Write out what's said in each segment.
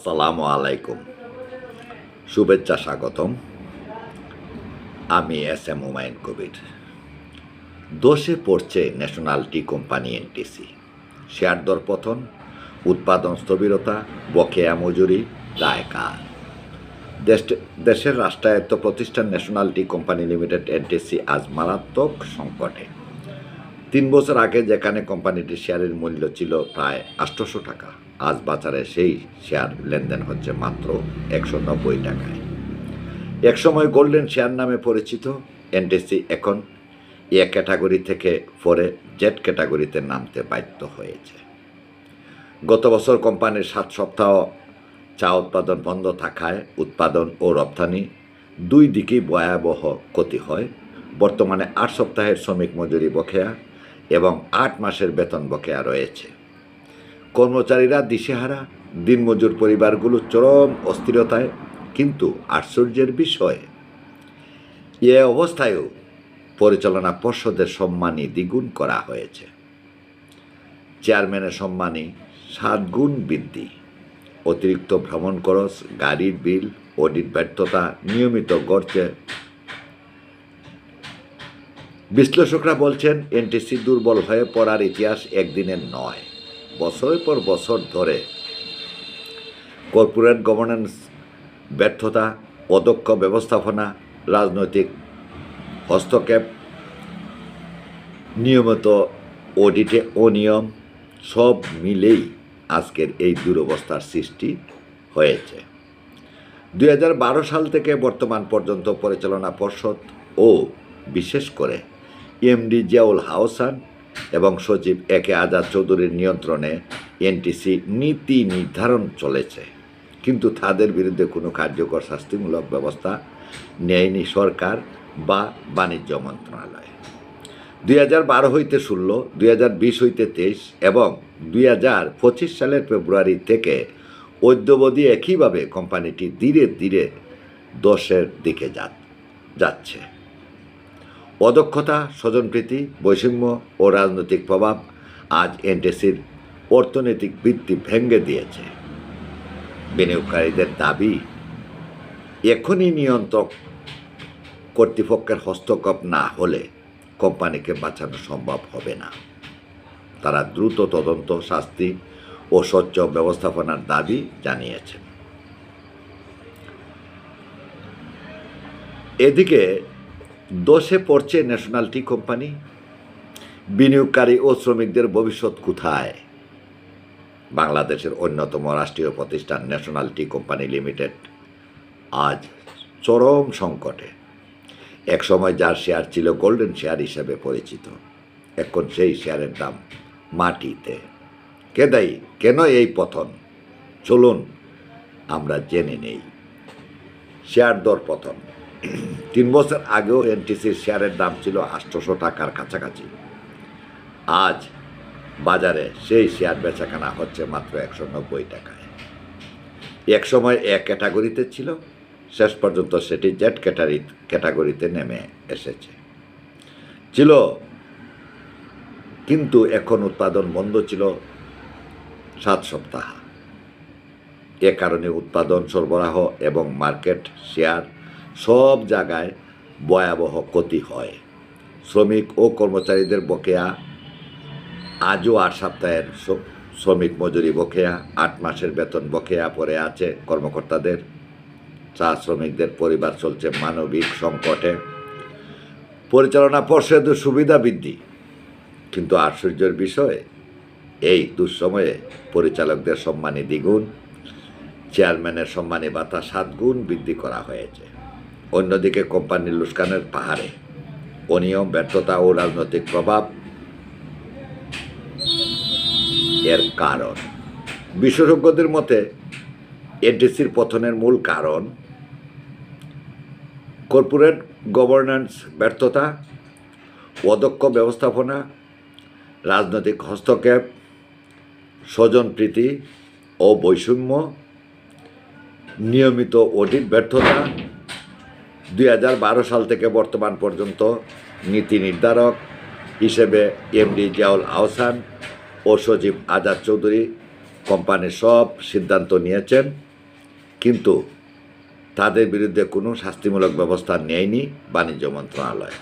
আসসালামু আলাইকুম। শুভেচ্ছা স্বাগতম। আমি এস এম হুমায়ুন কবির। দোষে পড়ছে national tea company NTC. Share দর পতন, উৎপাদন স্থবিরতা, বকেয়া মজুরি, দায় কার? দেশ- দেশের রাষ্ট্রায়ত্ত প্রতিষ্ঠান national tea company limited NTC আজ মারাত্মক সংকটে। তিন বছর আগে যেখানে কোম্পানিটির শেয়ারের মূল্য ছিল প্রায় আটশোশো টাকা। আজ বাজারে সেই শেয়ার লেনদেন হচ্ছে মাত্র একশো নব্বই টাকায়। একসময় গোল্ডেন শেয়ার নামে পরিচিত এনটিসি এখন এ ক্যাটাগরি থেকে পরে জেড ক্যাটাগরিতে নামতে বাধ্য হয়েছে। গত বছর কোম্পানির সাত সপ্তাহ চা উৎপাদন বন্ধ থাকায় উৎপাদন ও রপ্তানি দুই দিকেই ভয়াবহ ক্ষতি হয়। বর্তমানে আট সপ্তাহের শ্রমিক মজুরি বকেয়া এবং আট মাসের বেতন বকেয়া রয়েছে। কর্মচারীরা দিশেহারা, দিনমজুর পরিবারগুলো চরম অস্থিরতায়, কিন্তু আশ্চর্যের বিষয়, এ অবস্থায়ও পরিচালনা পর্ষদের সম্মানী দ্বিগুণ করা হয়েছে। চেয়ারম্যানের সম্মানী সাত গুণ বৃদ্ধি। অতিরিক্ত ভ্রমণ খরচ, গাড়ির বিল, অডিট ব্যর্থতা নিয়মিত গড়ছে। বিশ্লেষকরা বলছেন, এনটিসি দুর্বল হয়ে পড়ার ইতিহাস একদিনের নয়। বছরের পর বছর ধরে কর্পোরেট গভর্নেন্স ব্যর্থতা অদক্ষ ব্যবস্থাপনা রাজনৈতিক হস্তক্ষেপ, নিয়মিত অডিটে, অনিয়ম সব মিলেই আজকের এই দুরবস্থার সৃষ্টি হয়েছে। দু হাজার বারো সাল থেকে বর্তমান পর্যন্ত পরিচালনা পর্ষদ ও বিশেষ করে এমডি জিয়াউল হাওসান এবং সচিব একে আজাদ চৌধুরীর নিয়ন্ত্রণে এনটিসি নীতি নির্ধারণ চলেছে। কিন্তু তাদের বিরুদ্ধে কোনো কার্যকর শাস্তিমূলক ব্যবস্থা নেয়নি সরকার বা বাণিজ্য মন্ত্রণালয়। দুই হাজার বারো হইতে ষোলো দুই হাজার বিশ হইতে তেইশ এবং দুই হাজার পঁচিশ সালের ফেব্রুয়ারি থেকে অদ্যবধি একইভাবে কোম্পানিটি ধীরে ধীরে দশের দিকে যাচ্ছে। অদক্ষতা, স্বজনপ্রীতি, বৈষম্য ও রাজনৈতিক প্রভাব আজ এনটিসির অর্থনৈতিক ভিত্তি ভেঙে দিয়েছে। বিনিয়োগকারীদের দাবি, এখনই নিয়ন্ত্রক কর্তৃপক্ষের হস্তক্ষেপ না হলে কোম্পানিকে বাঁচানো সম্ভব হবে না। তারা দ্রুত তদন্ত, শাস্তি ও স্বচ্ছ ব্যবস্থাপনার দাবি জানিয়েছেন। এদিকে দোষে পড়ছে ন্যাশনাল টি কোম্পানি বিনিয়োগকারী ও শ্রমিকদের ভবিষ্যৎ কোথায়? বাংলাদেশের অন্যতম রাষ্ট্রীয় প্রতিষ্ঠান ন্যাশনাল টি কোম্পানি লিমিটেড আজ চরম সংকটে। একসময় যার শেয়ার ছিল গোল্ডেন শেয়ার হিসেবে পরিচিত। এখন সেই শেয়ারের দাম মাটিতে। কে দায়ী? কেন এই পতন? চলুন আমরা জেনে নেই। শেয়ার দর পতন। তিন বছর আগেও এনটিসির শেয়ারের দাম ছিল আটশোশো টাকার কাছাকাছি। আজ বাজারে সেই শেয়ার বেচাকেনা হচ্ছে মাত্র একশো নব্বই টাকায়। এক সময় এক ক্যাটাগরিতে ছিল, শেষ পর্যন্ত সেটি জেড ক্যাটারি ক্যাটাগরিতে নেমে এসেছে। ছিল, কিন্তু এখন উৎপাদন বন্ধ ছিল সাত সপ্তাহ। এ কারণে উৎপাদন সরবরাহ এবং মার্কেট শেয়ার সব জায়গায় ভয়াবহ ক্ষতি হয়। শ্রমিক ও কর্মচারীদের বকেয়া, আজও আট সপ্তাহের শ্রমিক মজুরি বকেয়া, আট মাসের বেতন বকেয়া পড়ে আছে কর্মকর্তাদের। চা শ্রমিকদের পরিবার চলছে মানবিক সংকটে। পরিচালনা পর্ষদের সুবিধা বৃদ্ধি। কিন্তু আশ্চর্যের বিষয়, এই দুঃসময়ে পরিচালকদের সম্মানী দ্বিগুণ, চেয়ারম্যানের সম্মানী ভাতা সাত গুণ বৃদ্ধি করা হয়েছে। অন্যদিকে কোম্পানির লুস্কানের পাহাড়ে। অনিয়ম, ব্যর্থতা ও রাজনৈতিক প্রভাব এর কারণ। বিশেষজ্ঞদের মতে, এনটিসির পতনের মূল কারণ কর্পোরেট গভর্নেন্স ব্যর্থতা অদক্ষ ব্যবস্থাপনা, রাজনৈতিক হস্তক্ষেপ স্বজনপ্রীতি ও বৈষম্য, নিয়মিত অডিট ব্যর্থতা দুই হাজার বারো সাল থেকে বর্তমান পর্যন্ত নীতি নির্ধারক হিসেবে এমডি জিয়াউল আহসান ও সচিব আজাদ চৌধুরী কোম্পানির সব সিদ্ধান্ত নিয়েছেন, কিন্তু তাদের বিরুদ্ধে কোনো শাস্তিমূলক ব্যবস্থা নেয়নি বাণিজ্য মন্ত্রণালয়।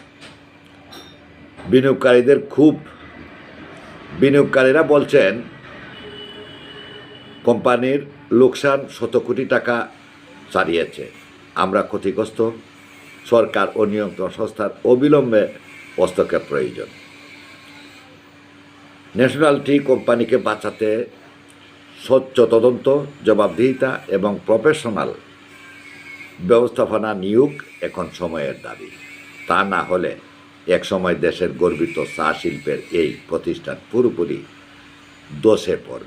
বিনিয়োগকারীদের খুব, বিনিয়োগকারীরা বলছেন, কোম্পানির লোকসান শত কোটি টাকা ছাড়িয়েছে আমরা ক্ষতিগ্রস্ত সরকার ও নিয়ন্ত্রণ সংস্থার অবিলম্বে হস্তক্ষেপ প্রয়োজন। ন্যাশনাল টি কোম্পানিকে বাঁচাতে স্বচ্ছ তদন্ত, জবাবদিহিতা এবং প্রফেশনাল ব্যবস্থাপনা নিয়োগ এখন সময়ের দাবি। তা না হলে এক সময় দেশের গর্বিত চা শিল্পের এই প্রতিষ্ঠান পুরোপুরি দোষে পড়বে।